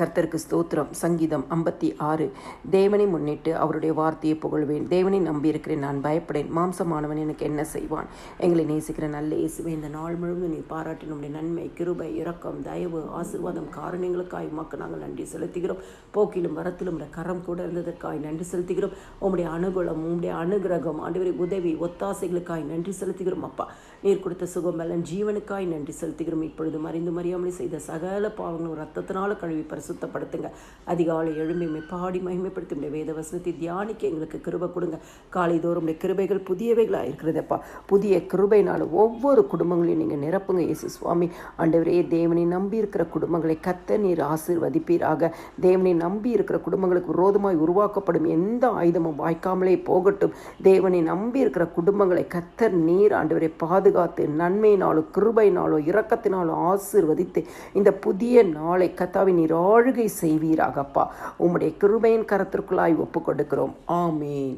கர்த்தருக்கு ஸ்தோத்திரம். சங்கீதம் ஐம்பத்தி ஆறு. தேவனை முன்னிட்டு அவருடைய வார்த்தையை புகழ்வேன். தேவனை நம்பியிருக்கிறேன் நான் பயப்படேன். மாம்சமானவன் எனக்கு என்ன செய்வான்? எங்களை நேசிக்கிற நல்ல இயேசுவே இந்த நாள் முழுவதும் நீ பாராட்டினுடைய நன்மை கிருபை இரக்கம் தயவு ஆசீர்வாதம் காரணங்களுக்காய் உமக்கு நாங்கள் நன்றி செலுத்துகிறோம். போக்கிலும் வரத்திலும் உடைய கரம் கூட இருந்ததற்காய் நன்றி செலுத்துகிறோம். உங்களுடைய அனுகூலம் உங்களுடைய அனுகிரகம் ஆண்டு உதவி ஒத்தாசைகளுக்காய் நன்றி செலுத்துகிறோம். அப்பா நீர் கொடுத்த சுகம் பலன் ஜீவனுக்காய் நன்றி செலுத்துகிறோம். இப்பொழுது மறைந்து மறியாமலே செய்த சகல பாவங்களும் ரத்தத்தினால கழுவி பரிசுத்தப்படுத்துங்க அதிகாலை எழுமையுமே பாடி மகிமைப்படுத்தி உடைய வேத வசனத்தை தியானிக்க எங்களுக்கு கிருபை கொடுங்க. காலைதோறும் உடைய கிருபைகள் புதியவைகளாக இருக்கிறதப்பா. புதிய கிருபைனால ஒவ்வொரு குடும்பங்களையும் நீங்கள் நிரப்புங்க இயேசு சுவாமி. ஆண்டவரே தேவனை நம்பி இருக்கிற குடும்பங்களை கத்த நீர் ஆசீர்வதிப்பீராக. தேவனை நம்பி இருக்கிற குடும்பங்களுக்கு விரோதமாய் உருவாக்கப்படும் எந்த ஆயுதமும் வாய்க்காமலே போகட்டும். தேவனை நம்பி இருக்கிற குடும்பங்களை கத்தர் நீர் ஆண்டவரை பாதுகாத்து நன்மையினாலோ கிருபையினாலோ இரக்கத்தினாலோ ஆசீர்வதித்து இந்த புதிய நாளை கத்தாவை நீர் ஆளுகை செய்வீராகப்பா. உம்முடைய கிருபையின் கரத்திற்குள்ளாய் ஒப்பு கொடுக்கிறோம் ஆமீன்.